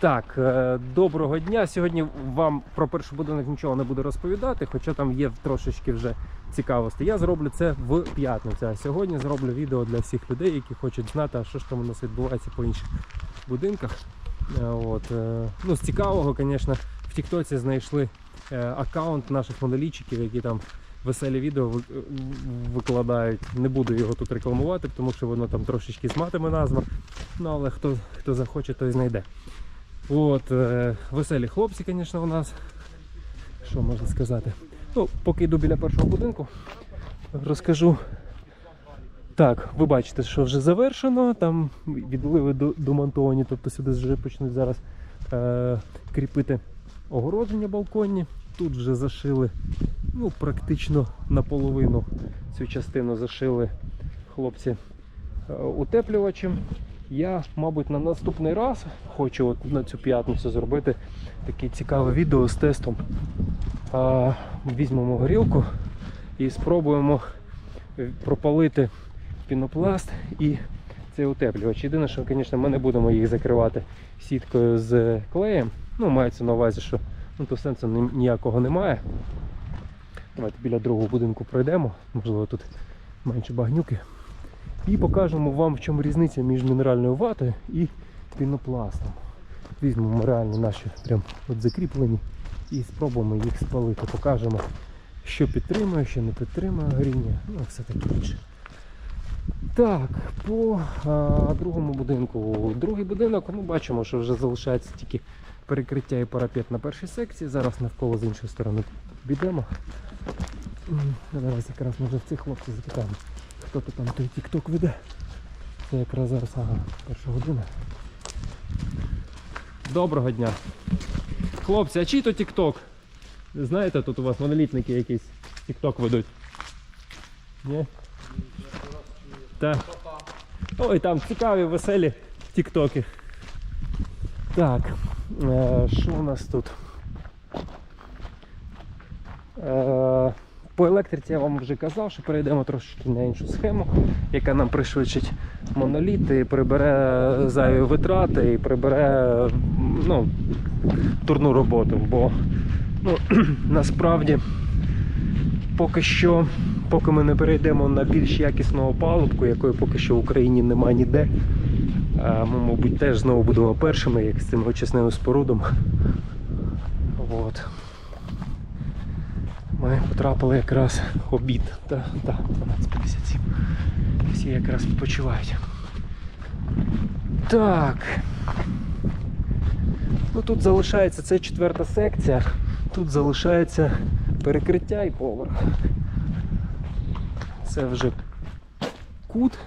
Так, е, доброго дня. Сьогодні вам про перший будинок нічого не буду розповідати, хоча там є трошечки вже цікавості. Я зроблю це в п'ятницю. А сьогодні зроблю відео для всіх людей, які хочуть знати, а що ж там у нас відбувається по інших будинках. Е, От, е, ну, з цікавого, звісно, в Тіктоці знайшли аккаунт наших монолітчиків, які там веселі відео викладають. Не буду його тут рекламувати, тому що воно там трошечки з матиме назва. Ну, але хто, хто захоче, той знайде. От, е, веселі хлопці, звісно, у нас. Що можна сказати? Ну, поки йду біля першого будинку, розкажу. Так, ви бачите, що вже завершено. Там відливи домонтовані, тобто сюди вже почнуть зараз е, кріпити огородження балконні. Тут вже зашили ну, практично наполовину цю частину зашили хлопці е, утеплювачем. Я, мабуть, на наступний раз хочу от на цю п'ятницю зробити таке цікаве відео з тестом. А, візьмемо горілку і спробуємо е, пропалити пінопласт і цей утеплювач. Єдине, що, звісно, ми не будемо їх закривати сіткою з клеєм. Ну, мається на увазі, що ну, то сенсу ніякого немає. Давайте біля другого будинку пройдемо, можливо, тут менше багнюки. І покажемо вам, в чому різниця між мінеральною ватою і пінопластом. Візьмемо реально наші прям от закріплені і спробуємо їх спалити. Покажемо, що підтримує, що не підтримує горіння, ну все таке інше. Так, по а, другому будинку. Другий будинок, ну бачимо, що вже залишається тільки перекриття і парапет на першій секції. Зараз навколо з іншої сторони підемо. Зараз якраз може в цих хлопців запитаємо, хто то там той тік-ток веде. Це якраз зараз, ага, перша година. Доброго дня. Хлопці, а чий то тік-ток? Знаєте, тут у вас монолітники якісь тік-ток ведуть? Ні? Так. Ой, там цікаві, веселі тіктоки. Так, е, що у нас тут? Е, по електриці я вам вже казав, що перейдемо трошки на іншу схему, яка нам пришвидшить моноліт і прибере зайві витрати і прибере ну, турну роботу. Бо ну, насправді поки що, поки ми не перейдемо на більш якісну опалубку, якої поки що в Україні нема ніде, ми, мабуть, теж знову будемо першими, як з цим очисним спорудом. От. Ми потрапили якраз обід. Та, та, 12.57. Всі якраз відпочивають. Так. Ну тут залишається це четверта секція. Тут залишається перекриття і поверх. Це вже кут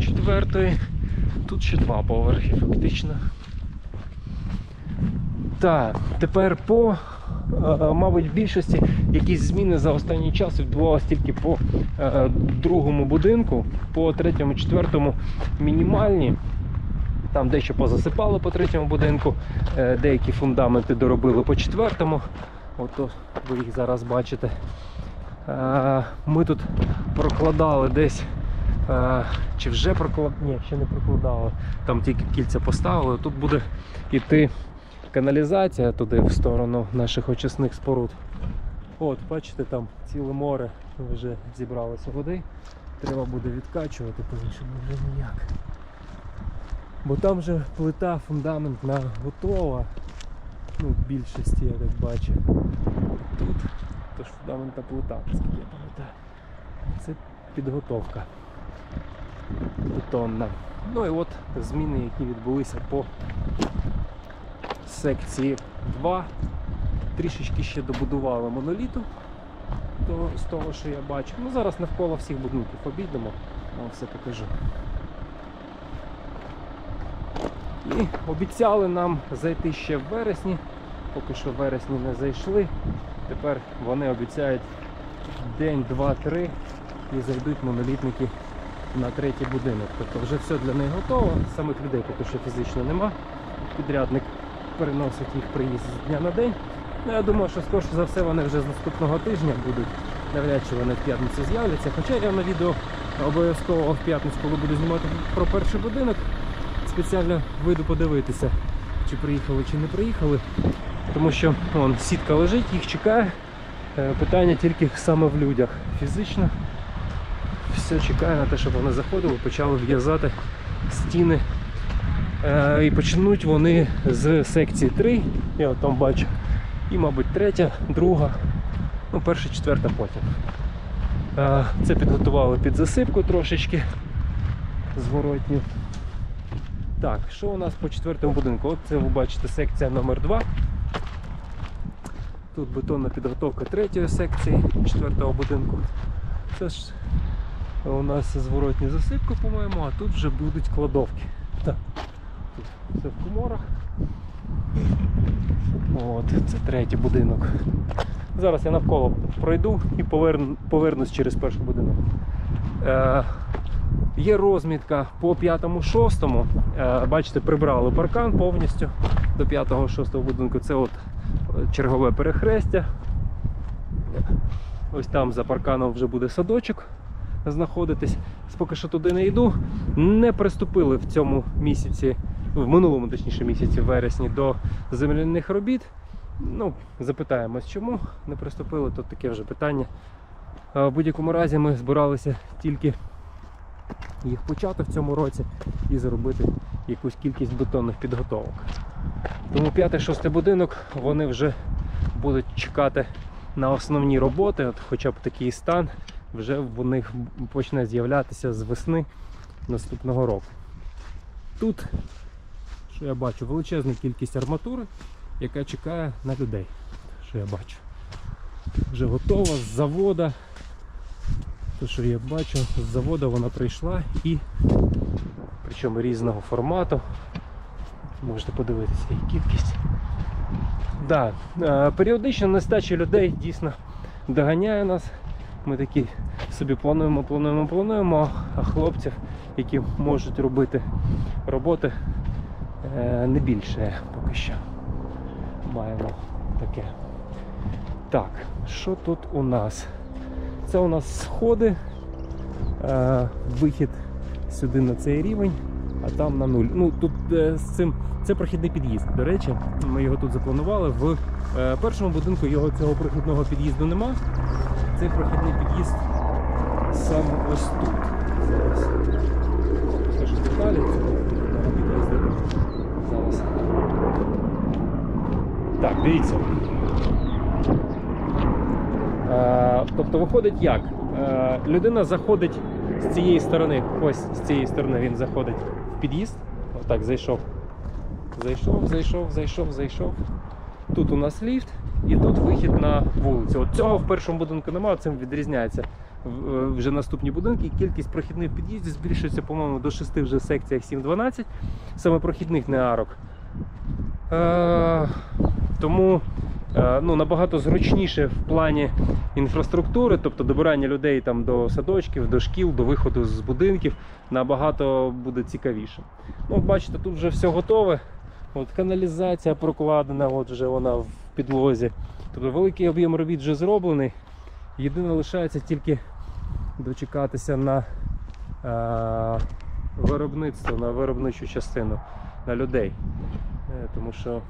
четвертої. Тут ще два поверхи фактично. Так, тепер по, мабуть, в більшості якісь зміни за останній час відбувалися тільки по е, другому будинку, по третьому, четвертому мінімальні. Там дещо позасипали по третьому будинку, е, деякі фундаменти доробили по четвертому. Ото ви їх зараз бачите. Е, Ми тут прокладали десь. е, Чи вже прокладали? Ні, ще не прокладали. Там тільки кільця поставили. Тут буде йти каналізація туди в сторону наших очисних споруд. От, бачите, там ціле море вже зібралося води. Треба буде відкачувати, по-іншому вже ніяк. Бо там вже плита фундаментна готова. Ну, в більшості, я так бачу. Тут тож фундаментна плита, наскільки я пам'ятаю. Це підготовка бетонна. Ну і от зміни, які відбулися по секції 2. Трішечки ще добудували моноліту з того, що я бачу. Ну зараз навколо всіх будинків обійдемо, вам все покажу. І обіцяли нам зайти ще в вересні. Поки що в вересні не зайшли. Тепер вони обіцяють день, два, три і зайдуть монолітники на третій будинок. Тобто вже все для них готово. Самих людей поки що фізично нема. Підрядник переносить їх приїзд з дня на день. Ну, я думаю, що скоріше за все вони вже з наступного тижня будуть. Навряд чи вони в п'ятницю з'являться. Хоча я на відео обов'язково в п'ятницю, коли буду знімати про перший будинок, спеціально вийду подивитися, чи приїхали, чи не приїхали. Тому що вон, сітка лежить, їх чекає. Е, Питання тільки саме в людях. Фізично все чекає на те, щоб вони заходили, почали в'язати стіни. Е, І почнуть вони з секції 3, я от там бачу. І, мабуть, третя, друга, ну, перша, четверта потім. Е, Це підготували під засипку трошечки зворотню. Так, що у нас по четвертому будинку? От це ви бачите секція номер 2 Тут бетонна підготовка третьої секції четвертого будинку. Це ж у нас зворотні засипка, по-моєму, а тут вже будуть кладовки. Так. Все в коморах. От, це третій будинок. Зараз я навколо пройду і поверну, повернусь через перший будинок. Е, є розмітка по п'ятому-шостому. Е, бачите, прибрали паркан повністю до 5-6 будинку. Це от е, чергове перехрестя. Ось там за парканом вже буде садочок знаходитись. Поки що туди не йду. Не приступили в цьому місяці, в минулому точніше місяці, в вересні, до земляних робіт. Ну, запитаємось, чому не приступили, то таке вже питання. В будь-якому разі ми збиралися тільки їх почати в цьому році і зробити якусь кількість бетонних підготовок. Тому 5-6 будинок вони вже будуть чекати на основні роботи, от хоча б такий стан, вже в них почне з'являтися з весни наступного року. Тут, що я бачу, величезна кількість арматури, яка чекає на людей. Що я бачу. Вже готова з завода. Те, що я бачу, з заводу вона прийшла і причому різного формату. Можете подивитися її кількість. Да, е, періодично нестача людей дійсно доганяє нас. Ми такі собі плануємо, плануємо, плануємо, а хлопців, які можуть робити роботи, не більше поки що. Маємо таке. Так, що тут у нас? Це у нас сходи, е, вихід сюди на цей рівень, а там на нуль. Ну тут е, з цим це прохідний під'їзд. До речі, ми його тут запланували. В е, першому будинку його цього прохідного під'їзду нема. Цей прохідний під'їзд саме ось тут. Зараз скажу деталі цього прохідного під'їзду. Зараз. Так, дивіться. Е, тобто виходить як? Е, людина заходить з цієї сторони, ось з цієї сторони він заходить в під'їзд. Отак зайшов. Зайшов, зайшов, зайшов, зайшов. Тут у нас ліфт і тут вихід на вулицю. От цього в першому будинку немає, цим відрізняється. Е, Вже наступні будинки. Кількість прохідних під'їздів збільшується, по-моєму, до 6 вже секціях 7-12, саме прохідних не арок. Е, тому е, ну, набагато зручніше в плані інфраструктури, тобто добирання людей там до садочків, до шкіл, до виходу з будинків набагато буде цікавіше. Ну, бачите, тут вже все готове. От каналізація прокладена, от вже вона в підлозі. Тобто великий об'єм робіт вже зроблений. Єдине лишається тільки дочекатися на е, виробництво, на виробничу частину, на людей. Е, тому що,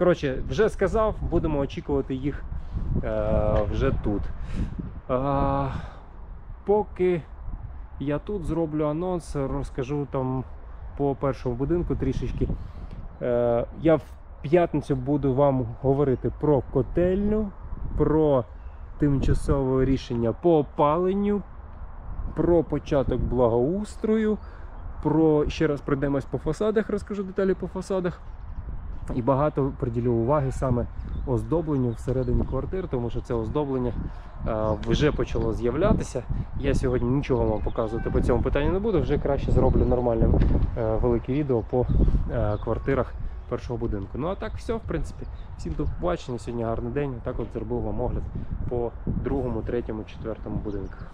коротше, вже сказав, будемо очікувати їх е, вже тут. А, поки я тут зроблю анонс, розкажу там по першому будинку трішечки. Е, я в п'ятницю буду вам говорити про котельню, про тимчасове рішення по опаленню, про початок благоустрою, про ще раз пройдемось по фасадах, розкажу деталі по фасадах. І багато приділю уваги саме оздобленню всередині квартир, тому що це оздоблення е, вже почало з'являтися. Я сьогодні нічого вам показувати по цьому питанню не буду. Вже краще зроблю нормальне е, велике відео по е, квартирах першого будинку. Ну а так все, в принципі. Всім до побачення. Сьогодні гарний день. Так от зробив вам огляд по другому, третьому, четвертому будинках.